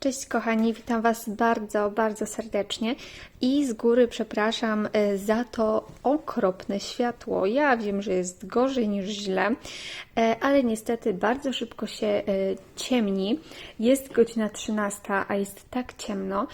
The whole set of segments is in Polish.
Cześć kochani, witam Was bardzo, bardzo serdecznie i z góry przepraszam e, za to okropne światło. Ja wiem, że jest gorzej niż źle, e, ale niestety bardzo szybko się e, ciemni. Jest godzina 13, a jest tak ciemno,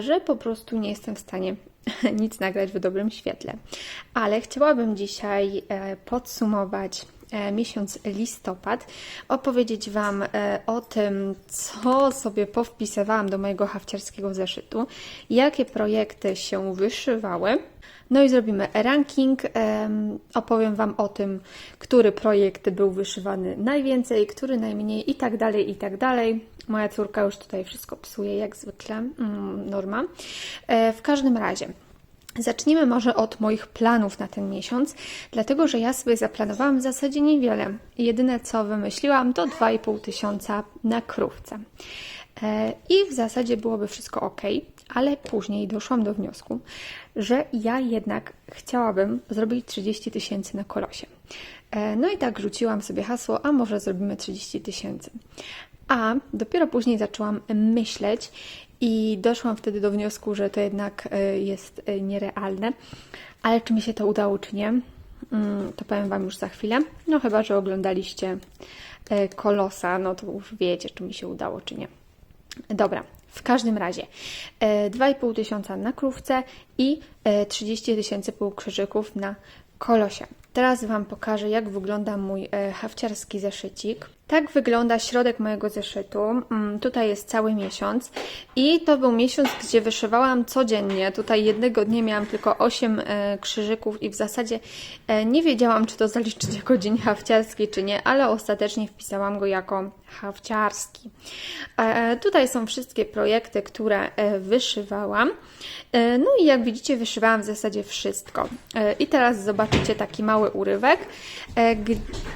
że po prostu nie jestem w stanie nic nagrać w dobrym świetle. Ale chciałabym dzisiaj podsumować miesiąc listopad, opowiedzieć Wam e, o tym, co sobie powpisywałam do mojego hafciarskiego zeszytu, jakie projekty się wyszywały. No i zrobimy ranking. em, Opowiem Wam o tym, który projekt był wyszywany najwięcej, który najmniej i tak dalej, i tak dalej. Moja córka już tutaj wszystko psuje, jak zwykle, mm, norma. E, W każdym razie, Zacznijmy może od moich planów na ten miesiąc, dlatego że ja sobie zaplanowałam w zasadzie niewiele. Jedyne co wymyśliłam to 2,5 tysiąca na krówce. E, I w zasadzie byłoby wszystko ok, ale później doszłam do wniosku, że ja jednak chciałabym zrobić 30 tysięcy na kolosie. E, No i tak rzuciłam sobie hasło, a może zrobimy 30 tysięcy. A dopiero później zaczęłam myśleć i doszłam wtedy do wniosku, że to jednak e, jest e, nierealne. Ale czy mi się to udało, czy nie, mm, to powiem Wam już za chwilę. No chyba, że oglądaliście e, Kolosa, no to już wiecie, czy mi się udało, czy nie. Dobra, w każdym razie e, 2,5 tysiąca na krówce i e, 30 tysięcy półkrzyżyków na kolosie. Teraz Wam pokażę, jak wygląda mój hafciarski zeszycik. Tak wygląda środek mojego zeszytu. Mm, Tutaj jest cały miesiąc i to był miesiąc, gdzie wyszywałam codziennie. Tutaj jednego dnia miałam tylko 8 e, krzyżyków i w zasadzie e, nie wiedziałam, czy to zaliczyć jako dzień hafciarski, czy nie, ale ostatecznie wpisałam go jako hafciarski. E, Tutaj są wszystkie projekty, które wyszywałam. No i jak widzicie, wyszywałam w zasadzie wszystko. I teraz zobaczycie taki mały urywek,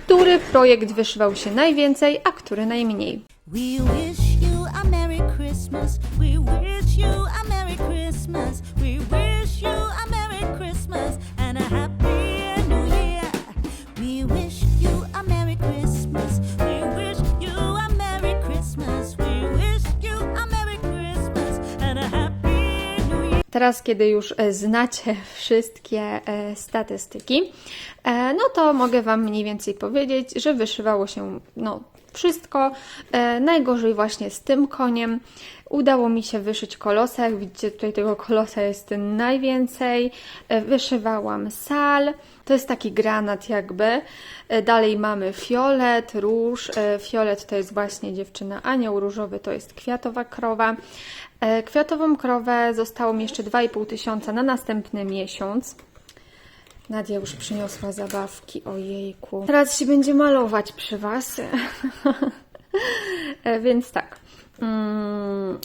który projekt wyszywał się najwięcej, a który najmniej. We wish you a Merry Christmas. We wish you a Merry Christmas. Teraz, kiedy już e, znacie wszystkie e, statystyki, e, no to mogę Wam mniej więcej powiedzieć, że wyszywało się no, wszystko. E, Najgorzej właśnie z tym koniem. Udało mi się wyszyć kolosa. Jak widzicie, tutaj tego kolosa jest najwięcej. E, Wyszywałam sal. To jest taki granat jakby. E, Dalej mamy fiolet, róż. Fiolet to jest właśnie dziewczyna anioł, różowy to jest kwiatowa krowa. Kwiatową krowę zostało mi jeszcze 2,5 tysiąca na następny miesiąc. Nadia już przyniosła zabawki, ojejku. Teraz się będzie malować przy Was. E, Więc tak. Mm,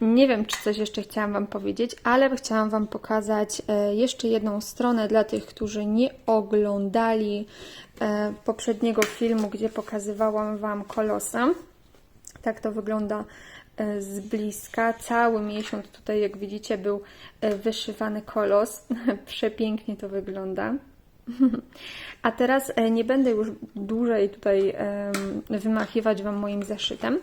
Nie wiem, czy coś jeszcze chciałam Wam powiedzieć, ale chciałam Wam pokazać e, jeszcze jedną stronę dla tych, którzy nie oglądali e, poprzedniego filmu, gdzie pokazywałam Wam kolosa. Tak to wygląda z bliska. Cały miesiąc tutaj, jak widzicie, był e, wyszywany kolos. Przepięknie to wygląda. A teraz e, nie będę już dłużej tutaj wymachiwać Wam moim zeszytem,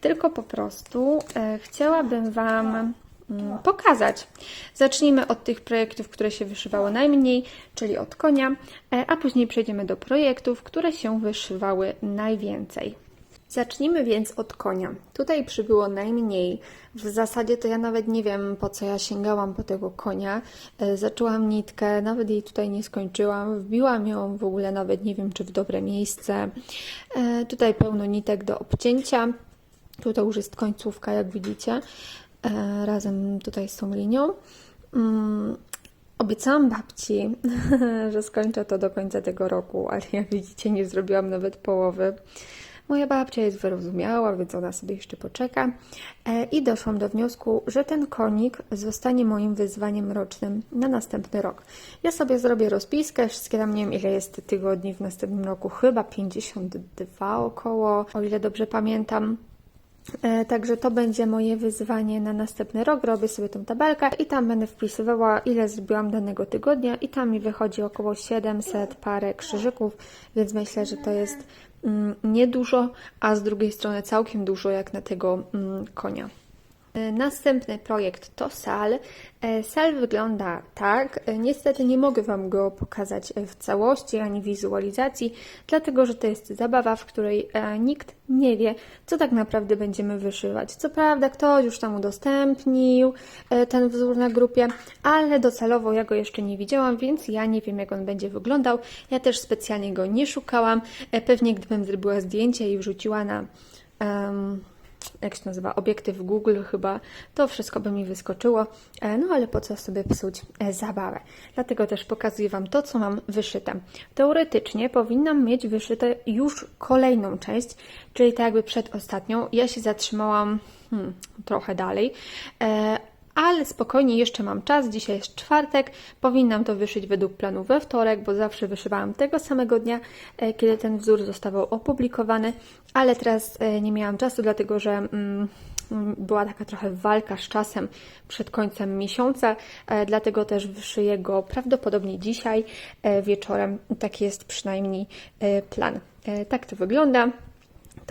tylko po prostu e, chciałabym Wam mm, pokazać. Zacznijmy od tych projektów, które się wyszywały najmniej, czyli od konia, e, a później przejdziemy do projektów, które się wyszywały najwięcej. Zacznijmy więc od konia. Tutaj przybyło najmniej. W zasadzie to ja nawet nie wiem, po co ja sięgałam po tego konia. E, Zaczęłam nitkę, nawet jej tutaj nie skończyłam. Wbiłam ją w ogóle nawet nie wiem, czy w dobre miejsce. E, Tutaj pełno nitek do obcięcia. Tutaj już jest końcówka, jak widzicie, e, razem tutaj z tą linią. Mm, Obiecałam babci, że skończę to do końca tego roku, ale jak widzicie, nie zrobiłam nawet połowy. Moja babcia jest wyrozumiała, więc ona sobie jeszcze poczeka. E, I doszłam do wniosku, że ten konik zostanie moim wyzwaniem rocznym na następny rok. Ja sobie zrobię rozpiskę, wszystkie tam nie wiem ile jest tygodni w następnym roku, chyba 52 około, o ile dobrze pamiętam. E, Także to będzie moje wyzwanie na następny rok. Robię sobie tą tabelkę i tam będę wpisywała, ile zrobiłam danego tygodnia, i tam mi wychodzi około 700 parę krzyżyków, więc myślę, że to jest niedużo, a z drugiej strony całkiem dużo jak na tego mm, konia. E, Następny projekt to sal. E, Sal wygląda tak. E, Niestety nie mogę Wam go pokazać w całości ani wizualizacji, dlatego że to jest zabawa, w której nikt nie wie, co tak naprawdę będziemy wyszywać. Co prawda, ktoś już tam udostępnił ten wzór na grupie, ale docelowo ja go jeszcze nie widziałam, więc ja nie wiem, jak on będzie wyglądał. Ja też specjalnie go nie szukałam. Pewnie gdybym zrobiła zdjęcie i wrzuciła na. em, jak się nazywa, obiektyw Google chyba, to wszystko by mi wyskoczyło, E, no ale po co sobie psuć e, zabawę. Dlatego też pokazuję Wam to, co mam wyszyte. Teoretycznie powinnam mieć wyszyte już kolejną część, czyli tak jakby przed ostatnią. Ja się zatrzymałam hmm, trochę dalej, e, ale spokojnie, jeszcze mam czas. Dzisiaj jest czwartek, powinnam to wyszyć według planu we wtorek, bo zawsze wyszywałam tego samego dnia, e, kiedy ten wzór zostawał opublikowany, ale teraz e, nie miałam czasu, dlatego że mm, mm, była taka trochę walka z czasem przed końcem miesiąca, e, dlatego też wyszyję go prawdopodobnie dzisiaj wieczorem. Taki jest przynajmniej plan. Tak to wygląda.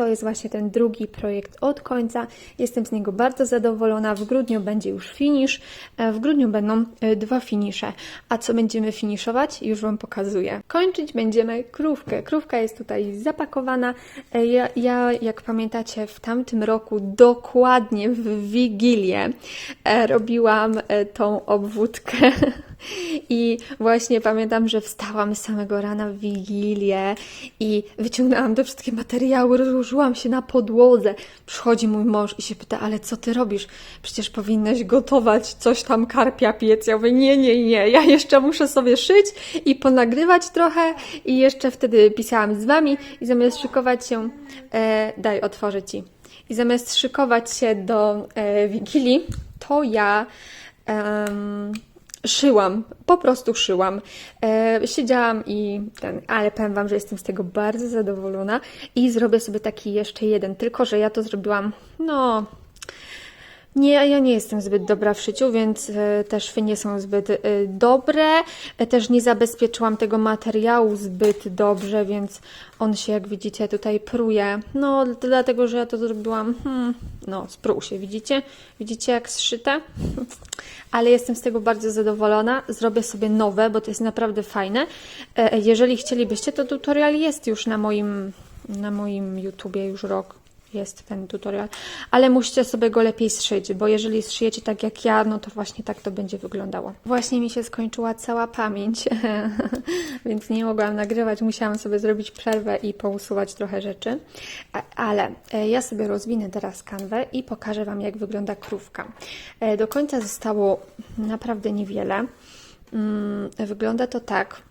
To jest właśnie ten drugi projekt od końca. Jestem z niego bardzo zadowolona. W grudniu będzie już finish. E, W grudniu będą e, dwa finisze. A co będziemy finiszować? Już Wam pokazuję. Kończyć będziemy krówkę. Krówka jest tutaj zapakowana. E, Ja, ja jak pamiętacie, w tamtym roku dokładnie w Wigilię robiłam tą obwódkę. I właśnie pamiętam, że wstałam samego rana w Wigilię i wyciągnęłam te wszystkie materiały, rozłożyłam się na podłodze. Przychodzi mój mąż i się pyta, ale co ty robisz? Przecież powinnaś gotować coś tam, karpia piec. Ja mówię, nie, nie, nie, ja jeszcze muszę sobie szyć i ponagrywać trochę i jeszcze wtedy pisałam z wami i zamiast szykować się, e, daj, otworzę ci. I zamiast szykować się do e, Wigilii, to ja em, szyłam, po prostu szyłam. E, siedziałam i ten, ale powiem Wam, że jestem z tego bardzo zadowolona i zrobię sobie taki jeszcze jeden, tylko że ja to zrobiłam, no. Nie, ja nie jestem zbyt dobra w szyciu, więc e, te szwy nie są zbyt e, dobre. E, też nie zabezpieczyłam tego materiału zbyt dobrze, więc on się, jak widzicie, tutaj pruje. No, dlatego, że ja to zrobiłam, hmm, no, sprół się, widzicie? Widzicie, jak zszyte? Ale jestem z tego bardzo zadowolona. Zrobię sobie nowe, bo to jest naprawdę fajne. Jeżeli chcielibyście, to tutorial jest już na moim, na moim YouTubie już rok jest ten tutorial, ale musicie sobie go lepiej zszyć, bo jeżeli zszyjecie tak jak ja, no to właśnie tak to będzie wyglądało. Właśnie mi się skończyła cała pamięć, więc nie mogłam nagrywać, musiałam sobie zrobić przerwę i pousuwać trochę rzeczy, ale e, ja sobie rozwinę teraz kanwę i pokażę Wam, jak wygląda krówka. E, Do końca zostało naprawdę niewiele. Mm, Wygląda to tak,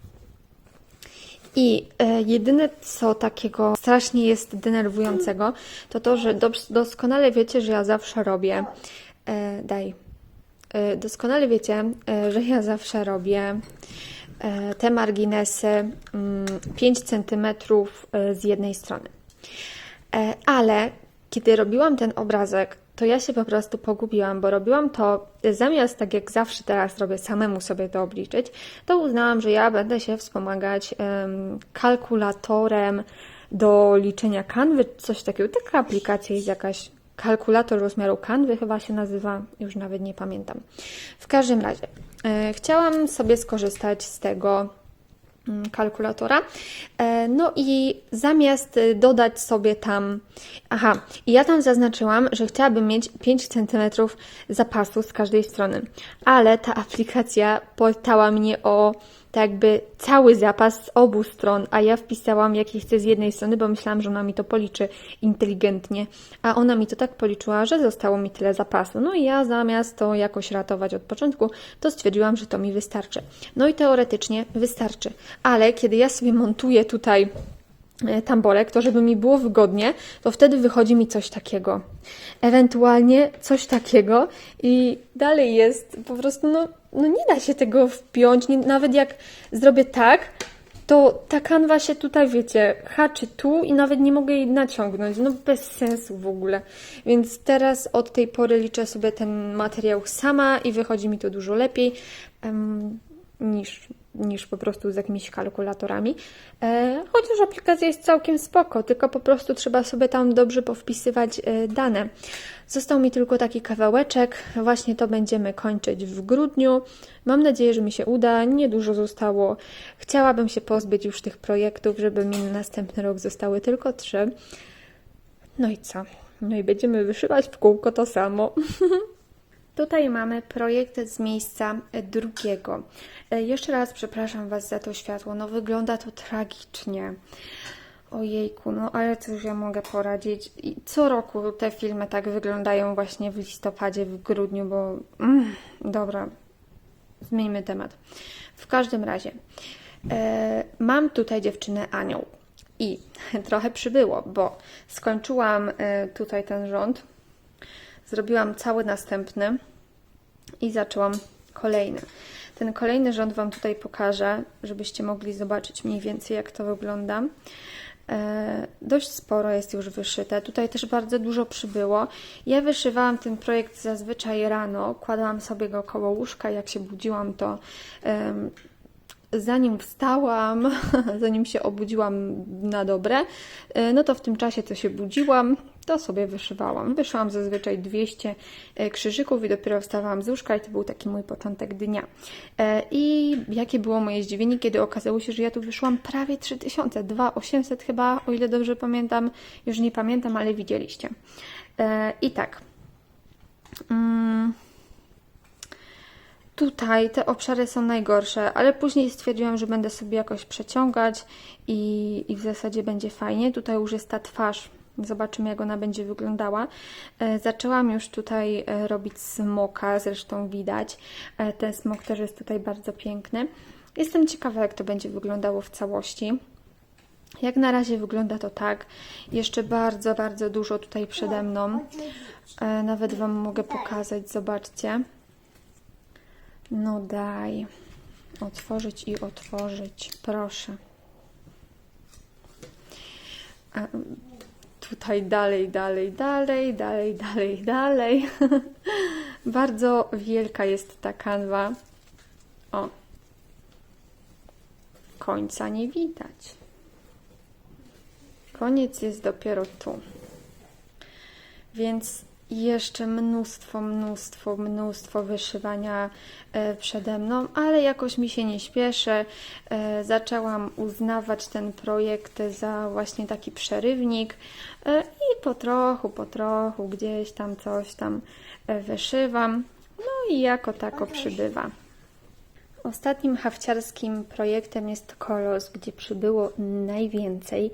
i e, jedyne, co takiego strasznie jest denerwującego, to to, że dos- doskonale wiecie, że ja zawsze robię. E, daj. E, doskonale wiecie, że ja zawsze robię te marginesy mm, 5 cm z jednej strony. Ale kiedy robiłam ten obrazek, to ja się po prostu pogubiłam, bo robiłam to e, zamiast tak jak zawsze teraz robię samemu sobie to obliczyć, to uznałam, że ja będę się wspomagać em, kalkulatorem do liczenia kanwy, coś takiego. Taka aplikacja jest jakaś, kalkulator rozmiaru kanwy chyba się nazywa, już nawet nie pamiętam. W każdym razie, e, chciałam sobie skorzystać z tego kalkulatora. E, No i zamiast y, dodać sobie tam. Aha, ja tam zaznaczyłam, że chciałabym mieć 5 cm zapasu z każdej strony, ale ta aplikacja pytała mnie o tak jakby cały zapas z obu stron, a ja wpisałam jaki chcę z jednej strony, bo myślałam, że ona mi to policzy inteligentnie, a ona mi to tak policzyła, że zostało mi tyle zapasu. No i ja zamiast to jakoś ratować od początku, to stwierdziłam, że to mi wystarczy. No i teoretycznie wystarczy, ale kiedy ja sobie montuję tutaj tamborek, to żeby mi było wygodnie, to wtedy wychodzi mi coś takiego. Ewentualnie coś takiego i dalej jest po prostu, no, no nie da się tego wpiąć, nie, nawet jak zrobię tak, to ta kanwa się tutaj, wiecie, haczy tu i nawet nie mogę jej naciągnąć. No bez sensu w ogóle. Więc teraz od tej pory liczę sobie ten materiał sama i wychodzi mi to dużo lepiej em, niż niż po prostu z jakimiś kalkulatorami. E, chociaż aplikacja jest całkiem spoko, tylko po prostu trzeba sobie tam dobrze powpisywać e, dane. Został mi tylko taki kawałeczek, właśnie to będziemy kończyć w grudniu. Mam nadzieję, że mi się uda, niedużo zostało. Chciałabym się pozbyć już tych projektów, żeby mi na następny rok zostały tylko trzy. No i co? No i będziemy wyszywać w kółko to samo. Tutaj mamy projekt z miejsca drugiego. E, Jeszcze raz przepraszam Was za to światło. No wygląda to tragicznie. Ojejku, no ale cóż ja mogę poradzić. I co roku te filmy tak wyglądają właśnie w listopadzie, w grudniu, bo... Mm, dobra, zmieńmy temat. W każdym razie, e, mam tutaj dziewczynę Anią. I trochę przybyło, bo skończyłam e, tutaj ten rząd, zrobiłam cały następny i zaczęłam kolejny. Ten kolejny rząd Wam tutaj pokażę, żebyście mogli zobaczyć mniej więcej, jak to wygląda. E, dość sporo jest już wyszyte. Tutaj też bardzo dużo przybyło. Ja wyszywałam ten projekt zazwyczaj rano, kładłam sobie go koło łóżka. Jak się budziłam, to em, zanim wstałam, zanim się obudziłam na dobre, e, no to w tym czasie, co się budziłam, to sobie wyszywałam. Wyszłam zazwyczaj 200 e, krzyżyków i dopiero wstawałam z łóżka i to był taki mój początek dnia. E, I jakie było moje zdziwienie, kiedy okazało się, że ja tu wyszłam prawie 3000, 2800 chyba, o ile dobrze pamiętam, już nie pamiętam, ale widzieliście. E, I tak. Mm. Tutaj te obszary są najgorsze, ale później stwierdziłam, że będę sobie jakoś przeciągać i, i w zasadzie będzie fajnie. Tutaj już jest ta twarz. Zobaczymy, jak ona będzie wyglądała. E, zaczęłam już tutaj e, robić smoka, zresztą widać. E, ten smok też jest tutaj bardzo piękny. Jestem ciekawa, jak to będzie wyglądało w całości. Jak na razie wygląda to tak. Jeszcze bardzo, bardzo dużo tutaj przede mną. Nawet Wam mogę pokazać, zobaczcie. No daj. Otworzyć i otworzyć. Proszę. Tutaj dalej, dalej, dalej, dalej, dalej, dalej. Bardzo wielka jest ta kanwa. O. Końca nie widać. Koniec jest dopiero tu. Więc jeszcze mnóstwo, mnóstwo, mnóstwo wyszywania e, przede mną, ale jakoś mi się nie śpieszy. E, Zaczęłam uznawać ten projekt za właśnie taki przerywnik e, i po trochu, po trochu gdzieś tam coś tam wyszywam. No i jako tako przybywa. Ostatnim hafciarskim projektem jest Kolos, gdzie przybyło najwięcej.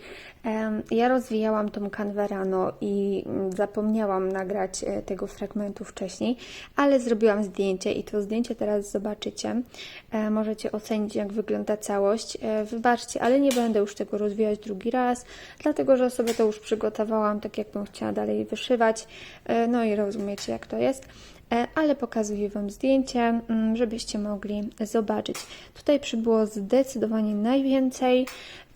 Ja rozwijałam tą kanwę rano i mm, zapomniałam nagrać e, tego fragmentu wcześniej, ale zrobiłam zdjęcie i to zdjęcie teraz zobaczycie. E, Możecie ocenić, jak wygląda całość. E, Wybaczcie, ale nie będę już tego rozwijać drugi raz, dlatego że sobie to już przygotowałam, tak jakbym chciała dalej wyszywać. No i rozumiecie, jak to jest. E, ale pokazuję Wam zdjęcie, mm, żebyście mogli zobaczyć. Tutaj przybyło zdecydowanie najwięcej.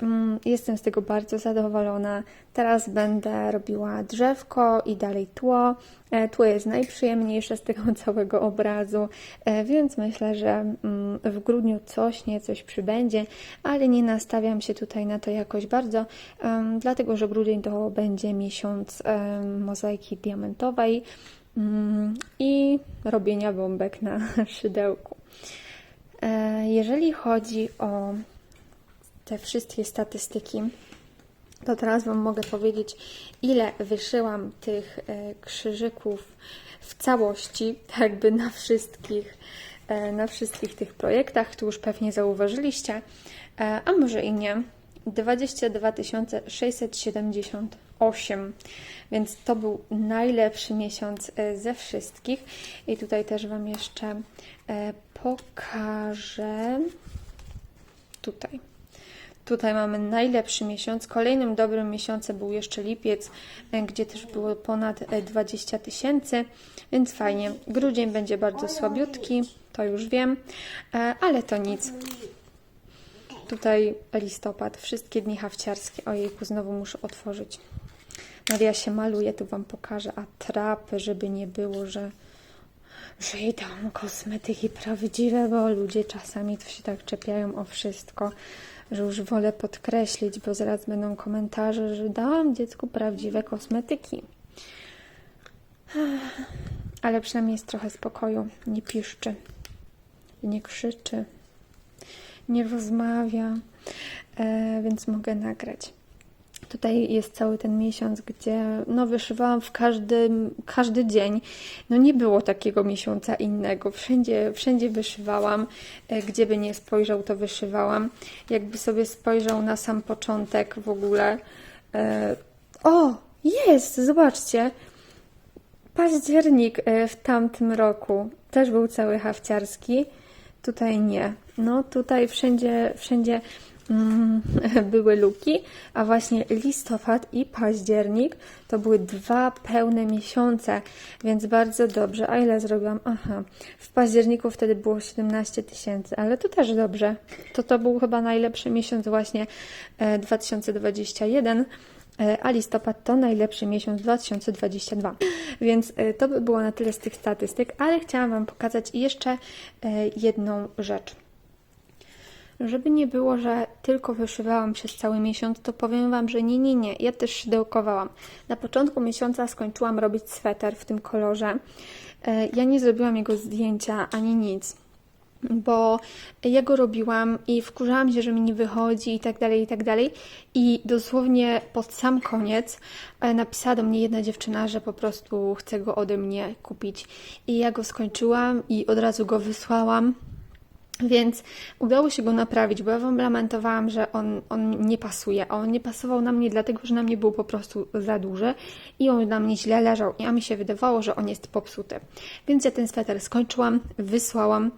Mm, Jestem z tego bardzo zadowolona. Teraz będę robiła drzewko i dalej tło. E, Tło jest najprzyjemniejsze z tego całego obrazu, e, więc myślę, że mm, w grudniu coś niecoś przybędzie, ale nie nastawiam się tutaj na to jakoś bardzo, dlatego że grudzień to będzie miesiąc mozaiki diamentowej. Mm, i robienia bombek na szydełku. E, Jeżeli chodzi o te wszystkie statystyki, to teraz Wam mogę powiedzieć, ile wyszyłam tych e, krzyżyków w całości, jakby na wszystkich, e, na wszystkich tych projektach. Tu już pewnie zauważyliście, a może i nie. 22 678, więc to był najlepszy miesiąc e, ze wszystkich. I tutaj też Wam jeszcze e, pokażę. Tutaj. Tutaj mamy najlepszy miesiąc. Kolejnym dobrym miesiącem był jeszcze lipiec, e, gdzie też było ponad e, 20 tysięcy, więc fajnie. Grudzień będzie bardzo słabiutki, to już wiem, ale to nic. Tutaj listopad, wszystkie dni hawciarskie. Ojejku, znowu muszę otworzyć. Maria się maluje, tu Wam pokażę atrapy, żeby nie było, że że kosmetyki prawdziwe, bo ludzie czasami to się tak czepiają o wszystko, że już wolę podkreślić, bo zaraz będą komentarze, że dałam dziecku prawdziwe kosmetyki. Ale przynajmniej jest trochę spokoju, nie piszczy, nie krzyczy, nie rozmawia, e, więc mogę nagrać. Tutaj jest cały ten miesiąc, gdzie no, wyszywałam w każdym, każdy dzień. No nie było takiego miesiąca innego. Wszędzie, wszędzie wyszywałam. E, Gdzie by nie spojrzał, to wyszywałam. Jakby sobie spojrzał na sam początek w ogóle. E, o, jest! Zobaczcie. Październik e, w tamtym roku też był cały hafciarski. Tutaj nie. No tutaj wszędzie, wszędzie były luki, a właśnie listopad i październik to były dwa pełne miesiące, więc bardzo dobrze. A ile zrobiłam? Aha, w październiku wtedy było 17 tysięcy, ale to też dobrze. To to był chyba najlepszy miesiąc właśnie e, 2021 e, a listopad to najlepszy miesiąc 2022. Więc e, to by było na tyle z tych statystyk, ale chciałam Wam pokazać jeszcze e, jedną rzecz. Żeby nie było, że tylko wyszywałam przez cały miesiąc, to powiem Wam, że nie, nie, nie. Ja też szydełkowałam. Na początku miesiąca skończyłam robić sweter w tym kolorze. E, Ja nie zrobiłam jego zdjęcia ani nic bo ja go robiłam i wkurzałam się, że mi nie wychodzi i tak dalej, i tak dalej. I dosłownie pod sam koniec e, napisała do mnie jedna dziewczyna, że po prostu chce go ode mnie kupić. I ja go skończyłam i od razu go wysłałam. Więc udało się go naprawić, bo ja Wam lamentowałam, że on, on nie pasuje. A on nie pasował na mnie dlatego, że na mnie był po prostu za duży i on na mnie źle leżał. I a mi się wydawało, że on jest popsuty. Więc ja ten sweter skończyłam, wysłałam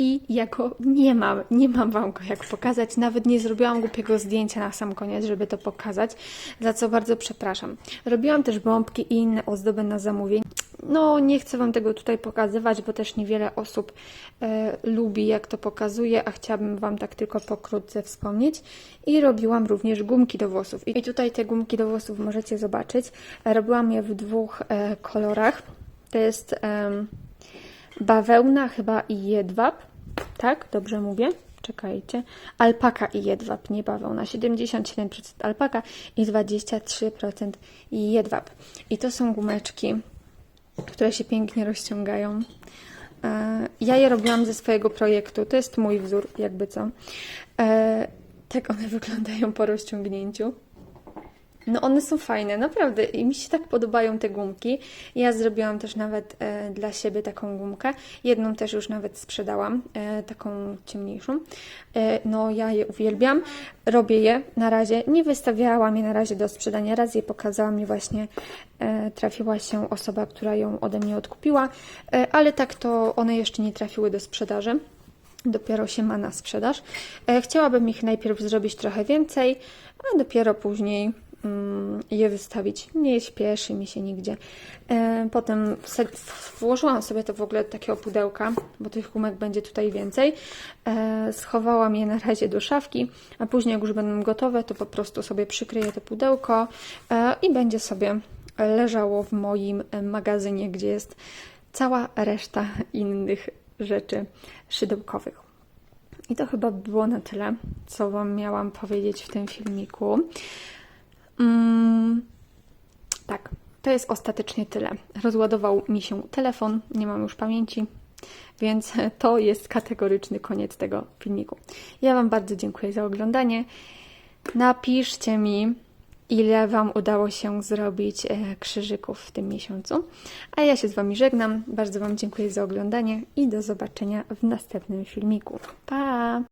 i ja go nie mam. Nie mam Wam go jak pokazać. Nawet nie zrobiłam głupiego zdjęcia na sam koniec, żeby to pokazać, za co bardzo przepraszam. Robiłam też bombki i inne ozdoby na zamówienie. No, nie chcę Wam tego tutaj pokazywać, bo też niewiele osób e, lubi, jak to pokazuje, a chciałabym Wam tak tylko pokrótce wspomnieć. I robiłam również gumki do włosów. I tutaj te gumki do włosów możecie zobaczyć. E, Robiłam je w dwóch e, kolorach. To jest em, bawełna chyba i jedwab. Tak? Dobrze mówię? Czekajcie. Alpaka i jedwab, nie bawełna. 77% alpaka i 23% jedwab. I to są gumeczki które się pięknie rozciągają. E, Ja je robiłam ze swojego projektu. To jest mój wzór, jakby co. E, Tak one wyglądają po rozciągnięciu. No one są fajne, naprawdę. I mi się tak podobają te gumki. Ja zrobiłam też nawet e, dla siebie taką gumkę. Jedną też już nawet sprzedałam, e, taką ciemniejszą. E, no ja je uwielbiam. Robię je na razie. Nie wystawiałam je na razie do sprzedania. Raz je pokazałam i właśnie e, trafiła się osoba, która ją ode mnie odkupiła. E, ale tak to one jeszcze nie trafiły do sprzedaży. Dopiero się ma na sprzedaż. E, Chciałabym ich najpierw zrobić trochę więcej, a dopiero później je wystawić. Nie śpieszy mi się nigdzie. E, Potem włożyłam sobie to w ogóle do takiego pudełka, bo tych gumek będzie tutaj więcej. E, Schowałam je na razie do szafki, a później jak już będą gotowe, to po prostu sobie przykryję to pudełko e, i będzie sobie leżało w moim magazynie, gdzie jest cała reszta innych rzeczy szydełkowych. I to chyba by było na tyle, co Wam miałam powiedzieć w tym filmiku. Mm, tak, to jest ostatecznie tyle. Rozładował mi się telefon, nie mam już pamięci, więc to jest kategoryczny koniec tego filmiku. Ja Wam bardzo dziękuję za oglądanie. Napiszcie mi, ile Wam udało się zrobić e, krzyżyków w tym miesiącu. A ja się z Wami żegnam. Bardzo Wam dziękuję za oglądanie i do zobaczenia w następnym filmiku. Pa!